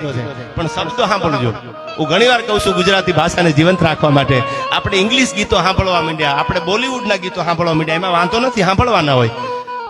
કીધો છે. પણ શબ્દો સાંભળજો. હું ઘણીવાર કહું છું ગુજરાતી ભાષાને જીવંત રાખવા માટે. આપણે ઇંગ્લિશ ગીતો સાંભળવા માંડ્યા. આપણે બોલિવૂડના ગીતો સાંભળવા માંડ્યા. એમાં વાંધો નથી, સાંભળવાના હોય.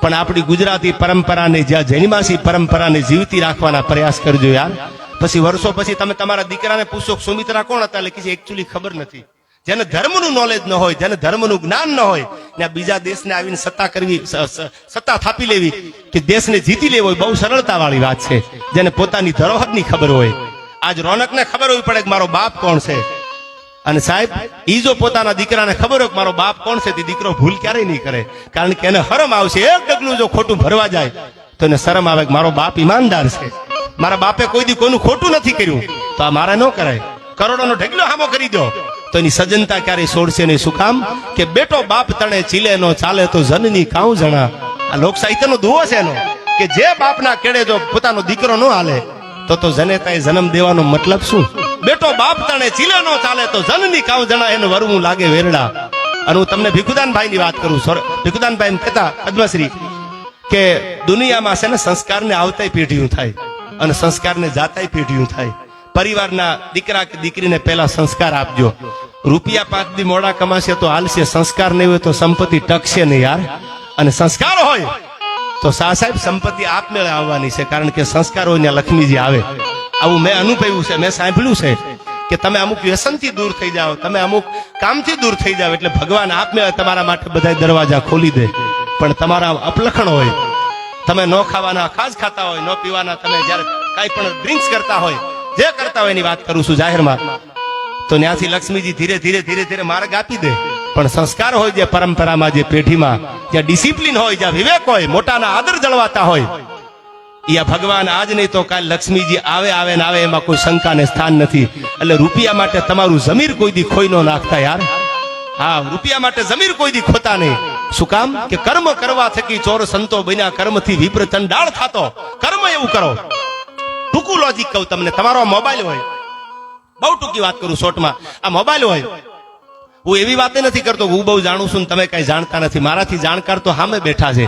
પણ આપણી ગુજરાતી પરંપરાને, જ્યાં જૈનમાસી પરંપરાને જીવતી રાખવાના પ્રયાસ કરજો યાર. પછી વર્ષો પછી તમે તમારા દીકરાને પૂછો સુમિત્રા, કોણ હતા? એટલે કે એકચ્યુઅલી ખબર નથી. જેને ધર્મનું નોલેજ ન હોય, જેને ધર્મનું જ્ઞાન ન હોય ને બીજા દેશને આવીને સત્તા કરવી સત્તા થાપી લેવી કે દેશને જીતી લેવો બહુ સરળતા વાળી વાત છે. જેને પોતાની ધરોહરની ખબર હોય. આજ રોનકને ખબર હોવી પડે કે મારો બાપ કોણ છે. અને સાહેબ, ઈ જો પોતાના દીકરાને ખબર હોય કે મારો બાપ કોણ છે, તે દીકરો ભૂલ ક્યારેય નહીં કરે. કારણ કે એને હરમ આવશે, એક ડગલું જો ખોટું ભરવા જાય, તો એને શરમ આવે કે મારો બાપ ઈમાનદાર છે. મારા બાપે કોઈ દી કોઈનું ખોટું નથી કર્યું. તો આ મારે ન કરાય. કરોડોનો ઢગલો હામો કરી દો. તો એની સજ્જનતા ક્યારેય છોડશે નહીં. શું કામ? કે બેટો બાપ તણે ચીલે નો ચાલે તો જનની કાઉ જણા. આ લોક સાહિત્યનો દુઓ છે એનો. કે જે બાપના કેડે જો પોતાનો દીકરો ન હાલે, તો તો જનેતાએ જન્મ દેવાનો મતલબ શું? બેટો બાપ તણે ચીલે નો ચાલે તો જનની કાઉ જણા એને વરવું લાગે વેરડા. અને હું તમને ભીખુદાનભાઈ ની વાત કરું, સર ભીખુદાનભાઈ એમ કહેતા, પદ્મશ્રી, કે દુનિયામાં છે ને સંસ્કારને આવતાય પેઢીયું થાય અને સંસ્કારને જાતાય પેઢીયું થાય. પરિવારના દીકરા કે દીકરીને પહેલા સંસ્કાર આપજો. રૂપિયા પાંચ દી મોડા કમાશે તો હાલશે. સંસ્કાર નહીં હોય તો સંપત્તિ ટકશે નહીં યાર. અને સંસ્કાર હોય તો શાહ સાહેબ સંપત્તિ આપમેળે આવવાની છે, કારણ કે સંસ્કાર હોય ત્યાં લક્ષ્મીજી આવે. આવું મેં અનુભવ્યું છે, મેં સાંભળ્યું છે કે તમે અમુક વ્યસનથી દૂર થઈ જાઓ, તમે અમુક કામથી દૂર થઈ જાઓ એટલે ભગવાન આપમેળે તમારા માટે બધા દરવાજા ખોલી દે. પણ તમારા અપલખણ હોય, તમે ન ખાવાના, ખાસ ખાતા હોય, ન પીવાના, તમે જ્યારે કાંઈ પણ ડ્રિંક્સ કરતા હોય જે કરતા હોય એની વાત કરું છું જાહેરમાં, તો ન્યાસી લક્ષ્મીજી ધીરે ધીરે ધીરે ધીરે માર્ગ આપી દે. પણ સંસ્કાર હોય જે પરંપરામાં, જે પેઢીમાં, જ્યાં ડિસિપ્લિન હોય, જ્યાં વિવેક હોય, મોટાના આદર જળવાતા હોય, યા ભગવાન આજ નહીં તો કાલ લક્ષ્મીજી આવે આવે ને આવે, એમાં કોઈ શંકાને સ્થાન નથી. એટલે રૂપિયા માટે તમારું જમીર કોઈ દી ખોઈ ન નાખતા યાર. હા, રૂપિયા માટે જમીર કોઈ દી ખોતા નહીં. શું કામ? કે કર્મ કરવા થકી ચોર સંતો બન્યા, કર્મથી વિપ્ર ચંડાળ થાતો. કર્મ એવું કરો. ટૂંકું લોજિક કહું તમને. તમારો મોબાઈલ હોય. બહુ ટૂંકી વાત કરું શોર્ટમાં આ મોબાઈલ હોય. હું એવી વાતે નથી કરતો હું બહુ જાણું છું તમે કઈ જાણતા નથી. મારાથી જાણકાર તો સામે બેઠા છે.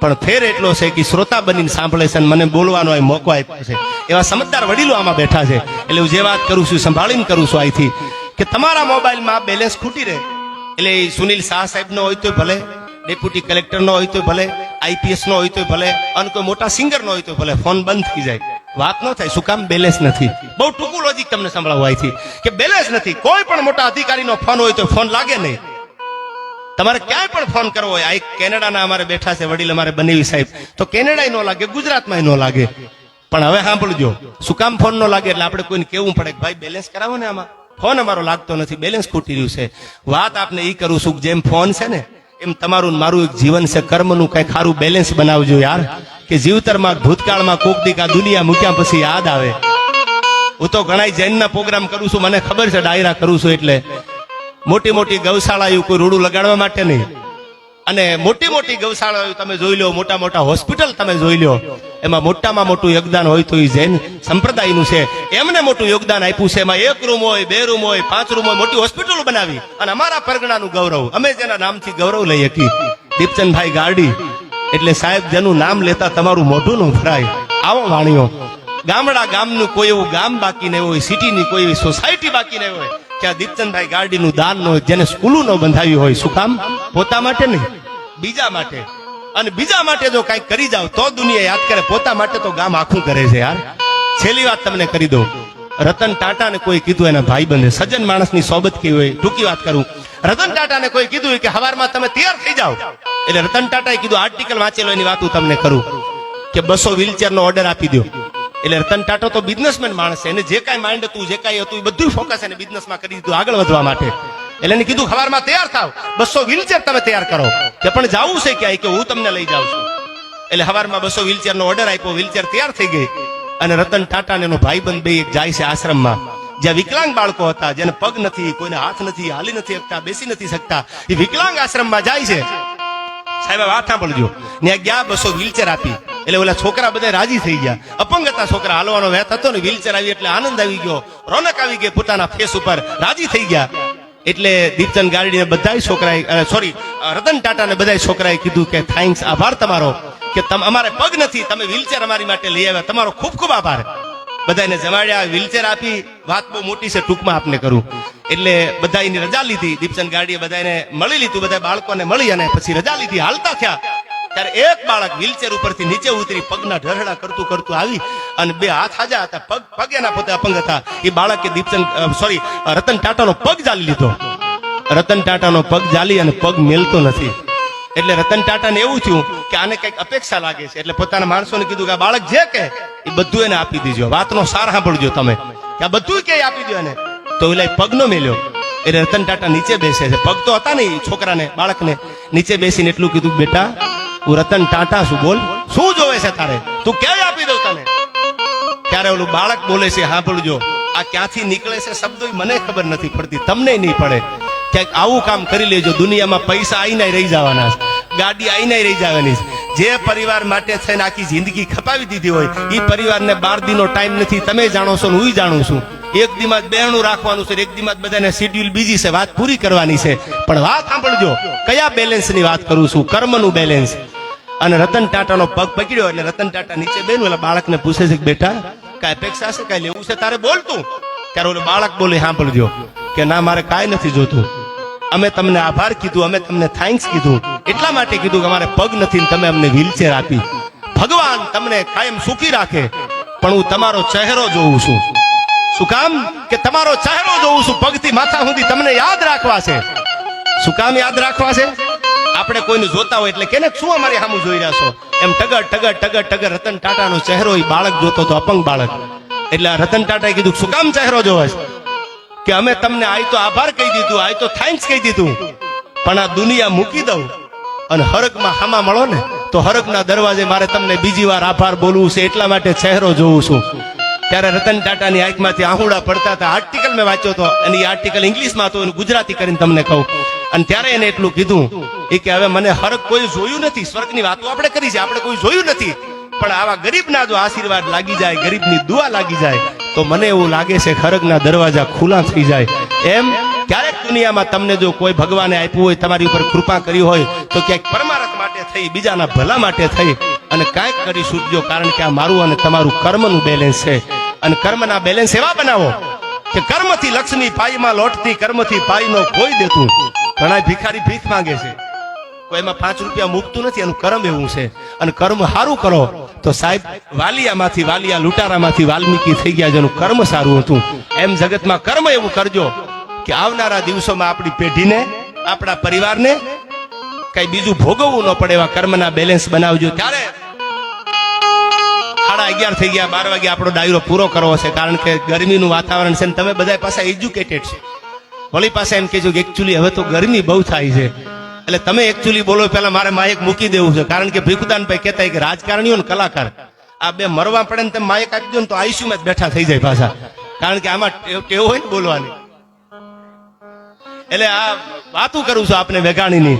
પણ ફેર એટલો છે કે શ્રોતા બનીને સાંભળે છે અને મને બોલવાનો મોકો આપ્યો છે. એવા સમજદાર વડીલો આમાં બેઠા છે. એટલે હું જે વાત કરું છું સંભાળીને કરું છું અહીંથી. કે તમારા મોબાઈલમાં બેલેન્સ ખૂટી રહે. એટલે સુનિલ શાહ સાહેબ નો હોય તો ભલે ડેપ્યુટી કલેક્ટર નો હોય તો ભલે આઈપીએસ નો હોય તો ભલે, અને કોઈ મોટા સિંગર નો હોય તો ભલે ફોન બંધ થઈ જાય. વાત ન થાય, શું કામ બેલેન્સ નથી? બહુ ટૂંકું લોજિક તમને સંભળાવવા અહીંથી કે બેલેન્સ નથી, કોઈ પણ મોટા અધિકારીનો ફોન હોય તો ફોન લાગે નહીં. તમારે ક્યાંય પણ ફોન કરવો હોય, આ કેનેડાના અમારે બેઠા છે, વડીલ અમારે બનેવી સાહેબ. તો કેનેડા ન લાગે ગુજરાતમાં ન લાગે. પણ હવે સાંભળજો, શું કામ ફોન નો લાગે એટલે આપણે કોઈને કેવું પડે કે ભાઈ, બેલેન્સ કરાવો ને આમાં. ફોન અમારો લાગતો નથી, બેલેન્સ ખૂટી રહ્યું છે. વાત આપને એ કરું છું જેમ ફોન છે ને, એમ તમારું મારું એક જીવન છે, કર્મનું કઈ ખારું બેલેન્સ બનાવજો યાર. કે જીવતરમાં ભૂતકાળમાં કોક દીકા દુનિયા મૂક્યા પછી યાદ આવે. હું તો ઘણા જૈનના પ્રોગ્રામ કરું છું, મને ખબર છે, ડાયરા કરું છું એટલે. મોટી મોટી ગૌશાળાઓ કોઈ રૂડું લગાડવા માટે નહીં. અને મોટી મોટી ગૌશાળાઓ તમે જોઈ લો, મોટા મોટા હોસ્પિટલ તમે જોઈ લો, એમાં મોટામાં મોટું યોગદાન હોય તો એ જૈન સંપ્રદાયનું છે. એમને મોટું યોગદાન આપ્યું છે, એમાં એક રૂમ હોય, બે રૂમ હોય, પાંચ રૂમ હોય, મોટી હોસ્પિટલો બનાવી. અને અમારા પરગણાનું ગૌરવ, અમે જેના નામથી ગૌરવ લઈ શકી દીપચંદભાઈ ગારડી એટલે સાહેબ, જેનું નામ લેતા તમારું મોઢું નું ભરાય. આવો વાણીઓ. ગામડા ગામનું કોઈ એવું ગામ બાકી નહીં હોય, સિટીની કોઈ એવી સોસાયટી બાકી નહીં હોય કે આ દીપચંદભાઈ ગાર્ડીનું દાન ન હોય, જેને સ્કૂલો ન બંધાવી હોય. શું કામ? પોતા માટે નહીં, બીજા માટે. અને બીજા માટે જો કાંઈક કરી જાવ તો દુનિયા યાદ કરે, પોતા માટે તો ગામ આખું કરે છે યાર. છેલ્લી વાત તમને કરી દઉં. રતન ટાટાને કોઈ કીધું એના ભાઈ બંને સજ્જન માણસની સોબત કી હોય? ટૂંકી વાત કરું. રતન ટાટાને કોઈ કીધું કે હવારમાં તમે તૈયાર થઈ જાઓ. એટલે રતન ટાટાએ કીધું આર્ટિકલ વાંચેલો એની વાત હું તમને કરું. કે બસો વ્હીલચેર નો ઓર્ડર આપી દો એટલે રતન ટાટો તો બિઝનેસમેન માણસ છે. એને જે કાંઈ માઇન્ડ હતું, જે કાંઈ હતું, એ બધું ફોકસ એને બિઝનેસમાં કરી દીધું આગળ વધવા માટે. એટલે એને કીધું ખબરમાં તૈયાર થાવ. બસો વ્હીલચેર તમે તૈયાર કરો. કે પણ જાવું છે ક્યાંય? કે હું તમને લઈ જાઉં છું. એટલે હવારમાં બસો વ્હીલચેર નો ઓર્ડર આપ્યો વ્હીલચેર તૈયાર થઈ ગઈ. અને રતન ટાટા ને એનો ભાઈબંધ બે જાય છે આશ્રમમાં. જ્યાં વિકલાંગ બાળકો હતા, જેને પગ નથી, કોઈને હાથ નથી, હાલી નથી શકતા, બેસી નથી શકતા, એ વિકલાંગ આશ્રમમાં જાય છે. સાહેબ વાત સાંભળજો. ત્યાં ગયા બસો વ્હીલચેર આપી. એટલે ઓલા છોકરા બધા રાજી થઈ ગયા. અપંગ હતા છોકરા હાલવાનો વેત હતો ને વ્હીલચેર આવી એટલે આનંદ આવી ગયો. રોનક આવી ગઈ પોતાના ફેસ ઉપર. રાજી થઈ ગયા. એટલે દીપચંદ ગારડીને બધા છોકરાએ સોરી રતન ટાટાને બધા છોકરાએ કીધું કે થેન્ક્સ આભાર તમારો. કે તમ, અમારે પગ નથી. તમે વ્હીલચેર અમારી માટે લઈ આવ્યા. તમારો ખૂબ ખૂબ આભાર. બધાને જમાડ્યા વ્હીલચેર આપી, વાત બહુ મોટી છે, ટૂંકમાં આપને કરું. એટલે બધા એની રજા લીધી, દીપચંદ ગાડીએ બધાને મળી લીધું, બધા બાળકોને મળી અને પછી રજા લીધી, હાલતા થયા. ત્યારે એક બાળક વ્હીલચેર ઉપરથી નીચે ઉતરી, પગના ઢરડા કરતું કરતું આવી અને બે હાથ હાજા હતા, પગ પગ એના પોતે અપંગ હતા. એ બાળકે દીપચંદ સોરી રતન ટાટાનો પગ જાલી લીધો. રતન ટાટાનો પગ જાલી અને પગ મેલતો નથી. એટલે રતન ટાટાને એવું થયું કે આને કંઈક અપેક્ષા લાગે છે. એટલે પોતાના માણસોને કીધું કે આ બાળક જે કે એ બધું એને આપી દીજો. વાતનો સાર સાંભળજો તમે. કે આ બધું કે આપી દો એને. તો એટલે પગનો મેલ્યો. એટલે રતન ટાટા નીચે બેસે છે. પગ તો હતા નહીં છોકરાને, બાળકને. નીચે બેસીને એટલું કીધું, બેટા હું રતન ટાટા છું, બોલ. શું જોવે છે તારે? તું ક્યાંય આપી દઉં તને? ત્યારે ઓલું બાળક બોલે છે સાંભળજો આ ક્યાંથી નીકળે છે શબ્દો મને ખબર નથી પડતી. તમને નહીં પડે. ક્યાંક આવું કામ કરી લેજો, દુનિયામાં પૈસા આઈને રહી જવાના છે. ગાડી આઈને રહી જવાની છે. જે પરિવાર માટે થઈને આખી જિંદગી ખપાવી દીધી હોય એ પરિવારને બાર દીનો ટાઈમ નથી. તમે જાણો છો હું જાણું છું. એક દિમાગ જ બહેણું રાખવાનું છે એક દિમાગ બધાને શેડ્યુલ બીજી છે, વાત પૂરી કરવાની છે. પણ વાત સાંભળજો, કયા બેલેન્સની વાત કરું છું? કર્મનું બેલેન્સ અને રતન ટાટાનો પગ પકડ્યો એટલે રતન ટાટા નીચે બેનું એટલે બાળકને પૂછે છે કે બેટા, કાંઈ અપેક્ષા છે, કાંઈ લેવું છે? તારે બોલતું? ત્યારે ઓલો બાળક બોલે સાંભળજો કે, ના, મારે કાંઈ નથી જોતું. અમે તમને આભાર કીધું, અમે તમને થેન્ક્સ કીધું. એટલા માટે કીધું કે અમારે પગ નથી તમે અમને વ્હીલચેર આપી. ભગવાન તમને કાયમ સુખી રાખે, પણ હું તમારો ચહેરો જોઉં છું. શું કામ? કે તમારો ચહેરો જોઉં છું, પગથી માથા સુધી તમને યાદ રાખવા છે. શું કામ યાદ રાખવા છે? આપણે કોઈને જોતા હોય એટલે કેને શું અમારી સામું જોઈ રહ્યા છો? એમ ટગર ટગર ટગર ટગર રતન ટાટાનો ચહેરો એ બાળક જોતો તો અપંગ બાળક. એટલે રતન ટાટાએ કીધું, શું કામ ચહેરો જોવે છે? કે અમે તમને આય તો આભાર કહી દીધું આય તો થેન્ક્સ કહી દીધું. પણ આ દુનિયા મૂકી દઉં અને હરકમાં હામા મળો ને, તો હરકના દરવાજે મારે તમને બીજી વાર આભાર બોલવું છે, એટલા માટે ચહેરો જોઉં છું. ત્યારે રતન ટાટાની આંખમાંથી આહુડા પડતા હતા. આર્ટિકલ મેં વાંચ્યો હતો અને એ આર્ટિકલ ઇંગ્લિશમાં હતો એને ગુજરાતી કરીને તમને કહું. અને ત્યારે એને એટલું કીધું, એ કે હવે મને હરક કોઈ જોયું નથી. સ્વર્ગની વાતો આપણે કરી છે, આપણે કોઈ જોયું નથી. પણ આવા ગરીબના જો આશીર્વાદ લાગી જાય, ગરીબની દુઆ લાગી જાય તો મને એવું લાગે છે ખરગના દરવાજા ખુલ્લા થઈ જાય. એમ? ક્યારેક દુનિયામાં તમને જો કોઈ ભગવાને આપ્યું હોય, તમારી ઉપર કૃપા કરી હોય, તો ક્યાંક પરમારથ માટે થઈ, બીજાના ભલા માટે થઈ. અને કાંઈક કરી છૂટજો, કારણ કે આ મારું અને તમારું કર્મનું બેલેન્સ છે. અને કર્મના બેલેન્સ એવા બનાવો કે કર્મથી લક્ષ્મી પાઈમાં લોટતી કર્મથી પાઈનો કોઈ દેતું. ઘણા ભિખારી ભીખ માંગે છે. એમાં પાંચ રૂપિયા મૂકતું નથી, એનું કર્મ એવું છે. અને કર્મ સારું કરો, તો સાહેબ, વાલિયામાંથી વાલિયા, લૂંટારામાંથી વાલ્મીકી થઈ ગયા જેનું કર્મ સારું હતું. એમ જગતમાં કર્મ એવું કરજો કે આવનારા દિવસોમાં આપણી પેઢીને, આપણા પરિવારને કઈ બીજું ભોગવવું ન પડે એવા કર્મના બેલેન્સ બનાવજો. ત્યારે સાડા અગિયાર થઈ ગયા, બાર વાગે આપણો ડાયરો પૂરો કરવો છે, કારણ કે ગરમીનું વાતાવરણ છે ને તમે બધા પાસે એજ્યુકેટેડ છે. વળી પાસે એમ કહેજો કે એકચ્યુઅલી હવે તો ગરમી બહુ થાય છે. એટલે તમે એકચ્યુઅલી બોલો, પેલા મારે માયક મૂકી દેવું છે. કારણ કે ભીખુદાનભાઈ કહેતા કે રાજકારણીઓ ને કલાકાર. આ બે મરવા પડે ને તમે માયક આપી દો ને તો આયુષ્યમાં જ બેઠા થઈ જાય પાછા. કારણ કે આમાં ટેવ હોય ને બોલવાની. એટલે આ વાતું કરું છું આપને વેગાણીની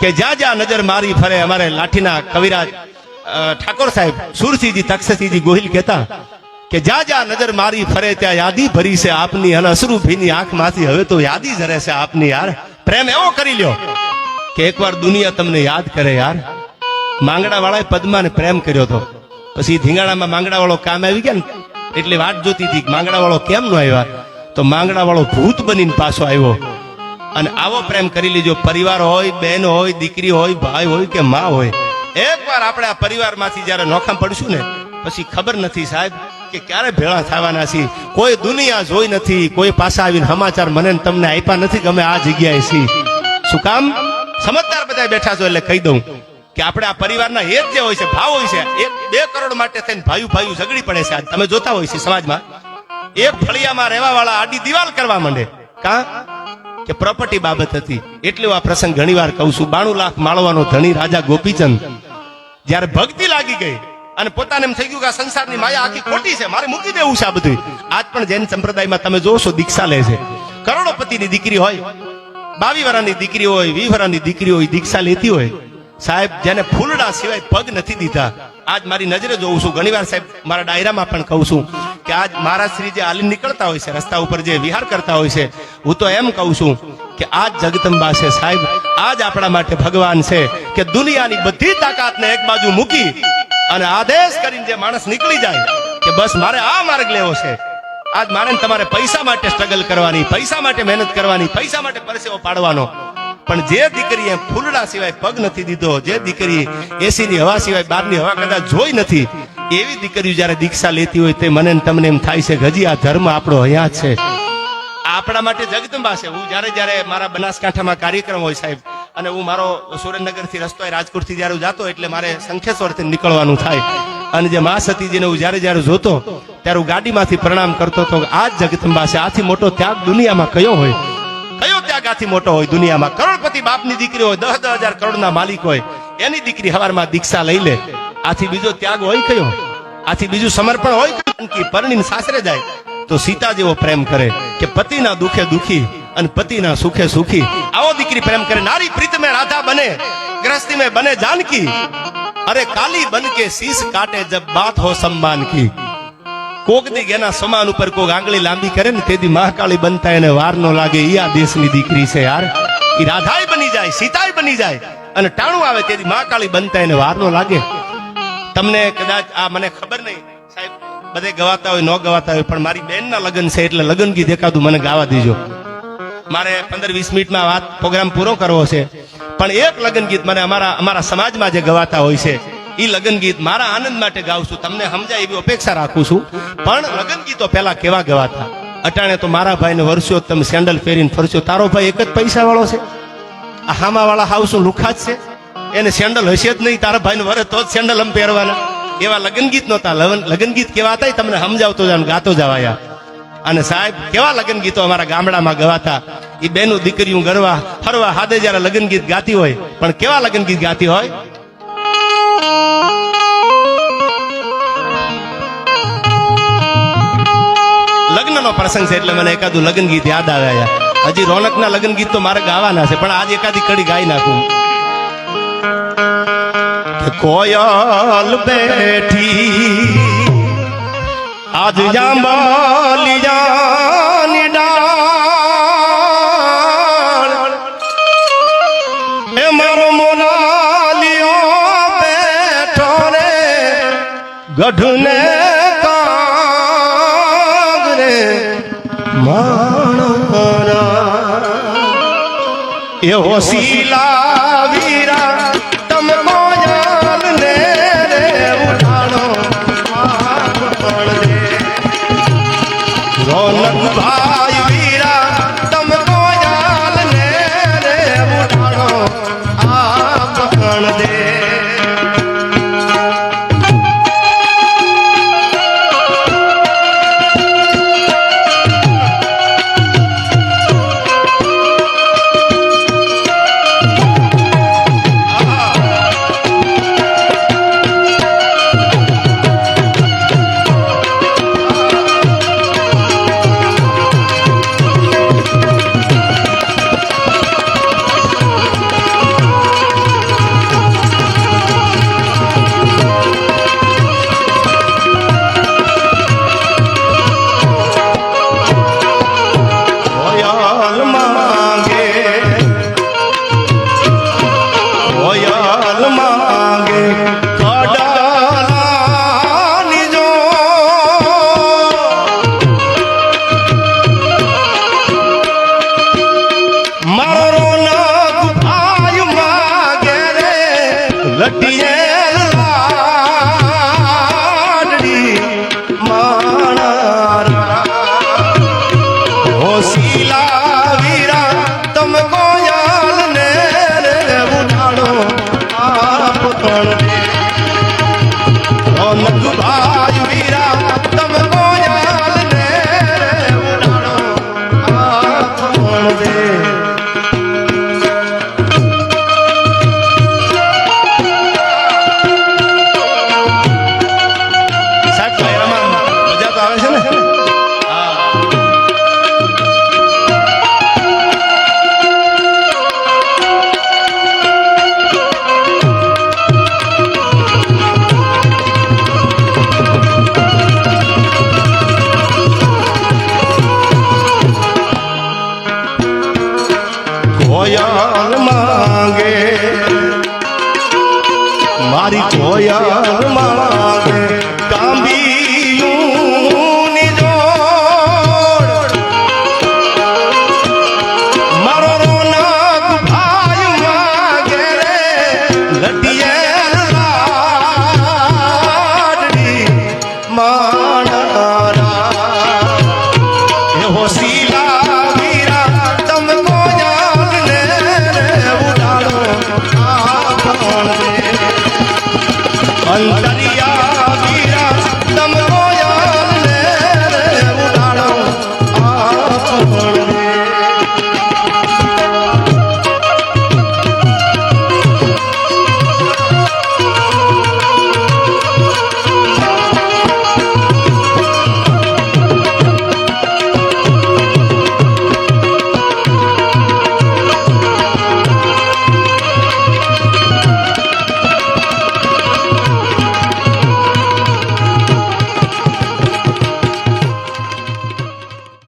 કે જ્યાં જ્યાં નજર મારી ફરે અમારે લાઠીના કવિરાજ ઠાકોર સાહેબ સુરસિંહજી તક્ષસિંહજી ગોહિલ કહેતા કે જ્યાં જ્યાં નજર મારી ફરે ત્યાં યાદી ભરી છે આપની અને અસરુ ભીની આંખમાંથી. હવે તો યાદી જરે છે આપની યાર. પ્રેમ એવો કરી લ્યો. કે એકવાર દુનિયા તમને યાદ કરે યાર. માંગડા વાળાએ પદ્માને પ્રેમ કર્યો હતો પછી ધીંગાણામાં માંગડા વાળો કામ આવી ગયા ને? એટલે વાટ જોતી હતી માંગડા વાળો કેમ નો આવ્યા? તો માંગડા વાળો ભૂત બનીને પાછો આવ્યો. અને આવો પ્રેમ કરી લેજો. પરિવાર હોય, બેન હોય, દીકરી હોય, ભાઈ હોય કે મા હોય. એકવાર આપણે આ પરિવારમાંથી જ્યારે નોખા પડશું ને, પછી ખબર નથી સાહેબ કે ક્યારે ભેળા થવાના છીએ. કોઈ દુનિયા જોઈ નથી. કોઈ પાસા આવીને સમાચાર મને તમને આપ્યા નથી ગમે આ જગ્યાએ છીએ. શું કામ? સમજદાર બધા બેઠા છો એટલે કહી દઉં કે આપણે આ પરિવારના હેત જે હોય છે, ભાવ હોય છે, એક બે કરોડ માટે થઈને ભાઈઓ ભાઈઓ ઝઘડી પડે છે તમે જોતા હોય છે સમાજમાં. એક ફળિયામાં રહેવા વાળા આડી દિવાલ કરવા માંડે. કા? કે પ્રોપર્ટી બાબત હતી. એટલે આ પ્રસંગ ઘણીવાર કહું છું. બાણું લાખ માળવાનો ધણી રાજા ગોપીચંદ જ્યારે ભક્તિ લાગી ગઈ અને પોતાને એમ થઈ ગયું કે આ સંસારની માયા આખી ખોટી છે, મારે મૂકી દેવું છે આ બધું આજ પણ જૈન સંપ્રદાયમાં તમે જોશો દીક્ષા લે છે. કરોડોપતિની દીકરી હોય બાવી વરાની દીકરી હોય વી વરાની દીકરી હોય, દીક્ષા લેતી હોય, સાહેબ, જેને ફૂલડા સિવાય પગ નથી દીધા. આજ મારી નજરે જોઉં છું. ઘણીવાર સાહેબ, મારા ડાયરામાં પણ કહું છું કે આજ મારા શ્રી જે આલી નીકળતા હોય છે, રસ્તા ઉપર જે વિહાર કરતા હોય છે, હું તો એમ કહું છું કે આજ જગદંબા છે સાહેબ, આજ આપણા માટે ભગવાન છે કે દુનિયાની બધી તાકાતને એક બાજુ મૂકી અને આદેશ કરીને જે માણસ નીકળી જાય, કે બસ મારે આ માર્ગ લેવો છે. આજ મારે તમારે પૈસા માટે સ્ટ્રગલ કરવાની, પૈસા માટે મહેનત કરવાની, પૈસા માટે પરસેવો પાડવાનો. પણ જે દીકરીએ ફૂલડા સિવાય પગ નથી દીધો, જે દીકરી એસી ની હવા સિવાય બહારની હવા કદાચ જોઈ નથી, એવી દીકરીઓ જ્યારે દીક્ષા લેતી હોય તે મને તમને એમ થાય છે હજી આ ધર્મ આપણો અહીંયા છે. આપણા માટે જગદંબા છે. હું જ્યારે જ્યારે મારા બનાસકાંઠામાં કાર્યક્રમ હોય સાહેબ, અને હું મારો સુરેન્દ્રનગરથી રસ્તો રાજકોટથી જ્યારે હું જાતો એટલે મારે સંખેશ્વરથી નીકળવાનું થાય. અને જે મા સતીજીને હું જ્યારે જ્યારે જોતો, ત્યારે હું ગાડીમાંથી પ્રણામ કરતો હતો આ જ જગદંબા છે, આથી મોટો ત્યાગ દુનિયામાં કયો હોય? કયો ત્યાગ આથી મોટો હોય દુનિયામાં? કરોડપતિ બાપની દીકરી હોય દસ દસ હજાર કરોડના માલિક હોય, એની દીકરી હવારમાં દીક્ષા લઈ લે. આથી બીજો ત્યાગ હોય કયો? આથી બીજું સમર્પણ હોય કે પરણીને સાસરે જાય, તો સીતા જેવો પ્રેમ કરે કે પતિના દુખે દુખી અને પતિના સુખે સુખી. આવો દીકરી પ્રેમ કરે, નારી પ્રીત મેં રાધા બને ગ્રસ્તી મે બને જાનકી. અરે કાલી બન કે શીશ કાટે જબ બાત હો सम्मान की કોક દી એના સમાન ઉપર કોક આંગળી લાંબી કરે ને તેથી મહાકાળી બનતા એને વાર નો લાગે ઈ આ દેશની દીકરી છે યાર ઈ રાધાય બની જાય સીતાય બની જાય અને ટાણું આવે તેથી મહાકાળી બનતા એને વાર નો લાગે તમને કદાચ આ મને ખબર નહીં સાહેબ બધે ગવાતા હોય ન ગવાતા હોય પણ મારી બેનના લગ્ન છે એટલે લગ્ન ગીત એકાદું મને ગાવા દીજો મારે પંદર વીસ મિનિટમાં વાત પ્રોગ્રામ પૂરો કરવો છે. પણ એક લગ્ન ગીત મને અમારા અમારા સમાજમાં જે ગવાતા હોય છે એ લગ્ન ગીત મારા આનંદ માટે ગાઉં છું. તમને સમજાય એવી અપેક્ષા રાખું છું. પણ લગ્ન ગીતો પહેલા કેવા ગવાતા? અટાણે તો મારા ભાઈને વરસ્યો તમે સેન્ડલ પહેરીને ફરશો તારો ભાઈ એક જ પૈસા વાળો છે? આ હામા વાળા હાવ શું લુખા જ છે? એને સેન્ડલ હશે જ નહીં, તારા ભાઈને વરે તો જ સેન્ડલ આમ પહેરવાના. એવા લગ્ન ગીત નહોતા. લગ્ન ગીત કેવા હતા તમને સમજાવતો જાવ ગાતો જવાયા અને સાહેબ, કેવા લગ્ન ગીતો અમારા ગામડામાં ગવાતા? એ બેનું દીકરીઓ ગરવા ફરવા હાથે જયારે લગ્ન ગીત ગાતી હોય, પણ કેવા લગ્ન ગીત ગાતી હોય? લગ્નનો પ્રસંગ છે એટલે મને એકાદું લગ્ન ગીત યાદ આવ્યા હજી રોનકના લગ્ન ગીત તો મારે ગાવાના છે, પણ આજે એકાદી કડી ગાઈ નાખું. કોયલ બેઠી આજ જાંબાલિયાની ડાળ. એ મારો મોનાલિયો બેઠો રે ગઢને કાગરે માણરા એ હોશીલા